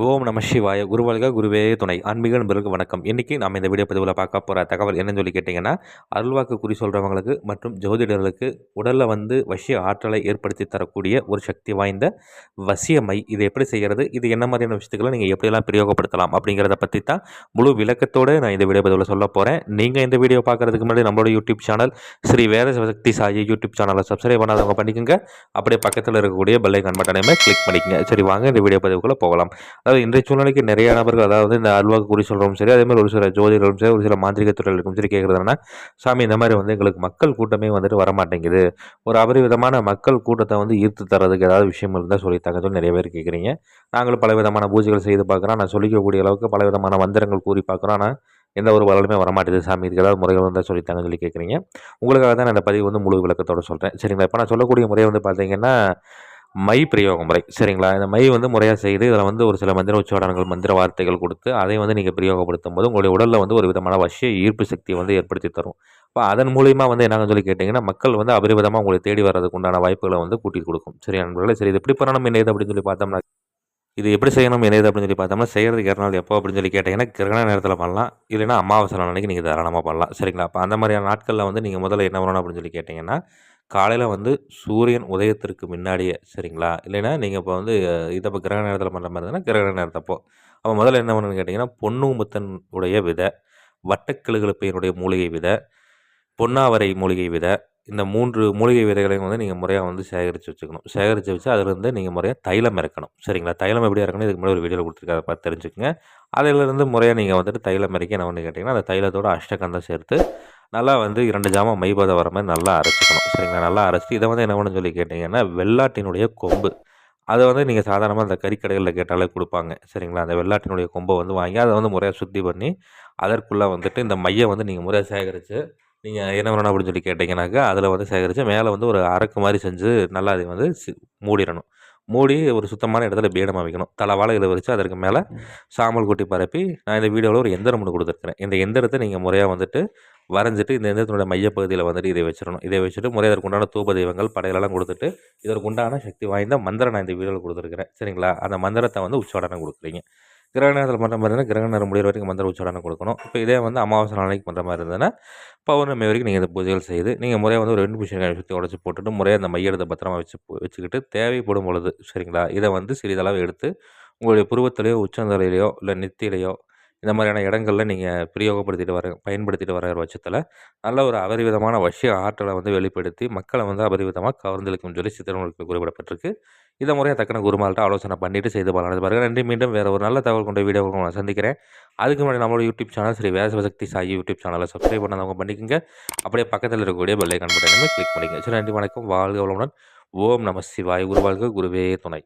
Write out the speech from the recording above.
ஓம் நம சிவாய. குருவல்க குருவே துணை. ஆன்மீக நண்பர்களுக்கு வணக்கம். இன்றைக்கி நம்ம இந்த வீடியோ பதிவில் பார்க்க போகிற தகவல் என்னன்னு சொல்லி கேட்டிங்கன்னா அருள்வாக்கு குறி சொல்கிறவங்களுக்கு மற்றும் ஜோதிடர்களுக்கு உடலில் வந்து வசிய ஆற்றலை ஏற்படுத்தி தரக்கூடிய ஒரு சக்தி வாய்ந்த வசியமை இது எப்படி செய்கிறது இது என்ன மாதிரியான விஷயத்துக்களை நீங்கள் எப்படியெல்லாம் பிரயோகப்படுத்தலாம் அப்படிங்கிறத பற்றி தான் முழு விளக்கத்தோடு நான் இந்த வீடியோ பதிவில் சொல்ல போகிறேன் நீங்கள் இந்த வீடியோ பார்க்குறதுக்கு முன்னாடி நம்மளோட YouTube channel Sri Veda Shakti Sai YouTube சேனலை சப்ஸ்கிரைப் பண்ணாதவங்க பண்ணிக்கோங்க. அப்படியே பக்கத்தில் இருக்கக்கூடிய பெல்லைக்கான் பட்டனையுமே கிளிக் பண்ணிக்கங்க. சரி வாங்க இந்த வீடியோ பதிவுக்குள்ளே போகலாம். அதாவது இன்றைய சூழ்நிலைக்கு நிறைய நபர்கள் அதாவது இந்த அல்வாக்கு குறி சொல்கிறோம் சரி அதே மாதிரி ஒரு சில ஜோதிடர்களும் சரி ஒரு சில மாந்திரிக துறைகளுக்கும் சரி கேட்குறதுனா சாமி இந்த மாதிரி வந்து எங்களுக்கு மக்கள் கூட்டமே வந்துட்டு வரமாட்டேங்குது. ஒரு அபரிவிதமான மக்கள் கூட்டத்தை வந்து ஈர்த்து தரதுக்கு ஏதாவது விஷயம் இருந்தால் சொல்லித்தாங்க சொல்லி நிறைய பேர் கேட்குறீங்க நாங்களும் பல விதமான பூஜைகள் செய்து பார்க்குறோம் நான் சொல்லிக்கக்கூடிய அளவுக்கு பல விதமான மந்திரங்கள் கூறி பார்க்குறோம் ஆனால் எந்த ஒரு பலனுமே வரமாட்டேது சாமி. இதுக்கு ஏதாவது முறைகள் இருந்தால் சொல்லித்தாங்க சொல்லி கேட்குறீங்க உங்களுக்காக தான் நான் இந்த பதிவு வந்து முழு விளக்கத்தோடு சொல்கிறேன் சரிங்களா? இப்போ நான் சொல்லக்கூடிய முறை வந்து பார்த்தீங்கன்னா மை பிரயோக முறை. சரிங்களா? இந்த மை வந்து முறையாக செய்து இதில் வந்து ஒரு சில மந்திர உச்சாடனங்கள் மந்திர வார்த்தைகள் கொடுத்து அதை வந்து நீங்கள் பிரயோகப்படுத்தும் போது உங்களுடைய உடலில் வந்து ஒரு விதமான வசிய ஈர்ப்பு சக்தியை வந்து ஏற்படுத்தி தரும். இப்போ அதன் மூலியமாக வந்து என்னங்க சொல்லி கேட்டிங்கன்னா மக்கள் வந்து அபரிவிதமாக உங்களை தேடி வர்றதுக்கு உண்டான வாய்ப்புகளை வந்து கூட்டி கொடுக்கும். சரி நண்பர்களே சரி இது எப்படி பண்ணணும் என்ன அப்படின்னு சொல்லி பார்த்தோம்னா இது எப்படி செய்யணும் என்ன அப்படின்னு சொல்லி பார்த்தோம்னா செய்கிறதுக்கு இரநாள் எப்போ அப்படின்னு சொல்லி கேட்டிங்கன்னா கிரகண நேரத்தில் பண்ணலாம். இல்லைன்னா அமாவாசை அன்னைக்கு நீங்கள் தாராளமாக பண்ணலாம். சரிங்களா? அப்போ அந்த மாதிரியான நாட்களில் வந்து நீங்கள் முதல்ல என்ன பண்ணணும் அப்படின்னு சொல்லி கேட்டிங்கன்னா காலையில் வந்து சூரியன் உதயத்திற்கு முன்னாடியே சரிங்களா? இல்லைன்னா நீங்கள் இப்போ வந்து இதை இப்போ கிரக நேரத்தில் பண்ணுற மாதிரி இருந்தால் கிரகண நேரத்தப்போ. அப்போ முதல்ல என்ன பண்ணணும்னு கேட்டிங்கன்னா பொன்னுமுத்தனுடைய வித உடைய விதை மூலிகை விதை பொன்னாவரை மூலிகை விதை இந்த மூன்று மூலிகை விதைகளையும் வந்து நீங்கள் முறையாக வந்து சேகரித்து வச்சுக்கணும். சேகரித்து வச்சு அதிலிருந்து நீங்கள் முறையாக தைலம் இறக்கணும் சரிங்களா? தைலம் எப்படி இறக்கணும்? இதுக்கு முன்னாடி ஒரு வீடியோவில் அதை பார்த்து தெரிஞ்சுக்கோங்க. அதிலிருந்து முறையாக நீங்கள் வந்துட்டு தைலம் இறக்கி என்ன பண்ணி கேட்டிங்கன்னா அந்த தைலத்தோட அஷ்டகந்தம் சேர்த்து நல்லா வந்து இரண்டு ஜாமம் மைபாதை வர மாதிரி நல்லா அரைச்சிக்கணும். சரிங்களா? நல்லா அரைச்சி இதை வந்து என்ன பண்ணு சொல்லி கேட்டிங்கன்னா வெள்ளாட்டினுடைய கொம்பு. அதை வந்து நீங்கள் சாதாரணமாக அந்த கறிக்கடைகளில் கேட்டாலே கொடுப்பாங்க. சரிங்களா? அந்த வெள்ளாட்டினுடைய கொம்பை வந்து வாங்கி அதை வந்து முறையாக சுத்தி பண்ணி அதற்குள்ளே வந்துட்டு இந்த மையை வந்து நீங்கள் முறையாக சேகரித்து நீங்கள் என்ன பண்ணணும் அப்படின்னு சொல்லி கேட்டிங்கனாக்கா அதில் வந்து சேகரித்து மேலே வந்து ஒரு அரக்கு மாதிரி செஞ்சு நல்லா அதை வந்து மூடிடணும். மூடி ஒரு சுத்தமான இடத்துல பீடமாக வைக்கணும். தலை வாழை இதை வச்சு அதற்கு மேலே சாம்பல் கொட்டி பரப்பி நான் இந்த வீடியோவில் ஒரு எந்திரம் ஒன்று கொடுத்துருக்குறேன். இந்த எந்திரத்தை நீங்கள் முறையாக வந்துட்டு வரைஞ்சிட்டு இந்த எந்திரத்தினுடைய மையப்பகுதியில் வந்துட்டு இதை வச்சிடணும். இதை வச்சுட்டு முறையதற்குண்டான அதற்கு தூப தெய்வங்கள் படைகளெல்லாம் கொடுத்துட்டு இதற்கு உண்டான சக்தி வாய்ந்த மந்திரம் நான் இந்த வீடியோவில் கொடுத்துருக்குறேன். சரிங்களா? அந்த மந்திரத்தை வந்து உச்சாடனம் கொடுக்குறீங்க. கிரக நேரத்தில் பண்ணுற மாதிரி இருந்தால் கிரக நேரம் முடிகிற வரைக்கும் மந்திர உச்சாரணம் கொடுக்கணும். இப்போ இதே வந்து அமாவாசை நாளைக்கு பண்ணுற மாதிரி இருந்ததுன்னா பௌர்ணமி வரைக்கும் நீங்கள் இந்த பூஜைகள் செய்து நீங்கள் முறையாக வந்து ஒரு ரெண்டு பூஜை சுற்றி உடச்சி போட்டுட்டு முறையாக அந்த மையத்தை பத்திரமா வச்சு வச்சுக்கிட்டு தேவைப்படும் பொழுது சரிங்களா? இதை வந்து சிறிதளவு எடுத்து உங்களுடைய புருவத்திலேயோ உச்சந்தலையிலையோ இல்லை நெத்தியிலையோ இந்த மாதிரியான இடங்களில் நீங்கள் பிரயோகப்படுத்திட்டு வர பயன்படுத்திட்டு வர பட்சத்தில் நல்ல ஒரு அபரிவிதமான வசிய ஆற்றலை வந்து வெளிப்படுத்தி மக்களை வந்து அபரிவிதமாக கவர்ந்தளிக்கும் சொல்லி சித்திரங்களுக்கு குறிப்பிடப்பட்டிருக்கு. இதை முறையாக தக்கன குருமால்கிட்ட ஆலோசனை பண்ணிவிட்டு செய்து பண்ணலாம் பாருங்கள் நன்றி. மீண்டும் வேறு ஒரு நல்ல தகவல் கொண்ட வீடியோ நான் சந்திக்கிறேன். அதுக்கு முன்னாடி நம்மளோட யூடியூப் சேனல் ஸ்ரீ வேசவசக்தி சாயி யூடியூப் சேனலை சப்ஸ்கிரைப் பண்ணாதவங்க பண்ணிக்கோங்க. அப்படியே பக்கத்தில் இருக்கக்கூடிய பெல்லை கண்பட்டனுமே கிளிக் பண்ணிக்கங்க. சரி நன்றி. வணக்கம். வாழ்க வளமுடன். ஓம் நம சிவாய். குருவாழ்க. குருவே துணை.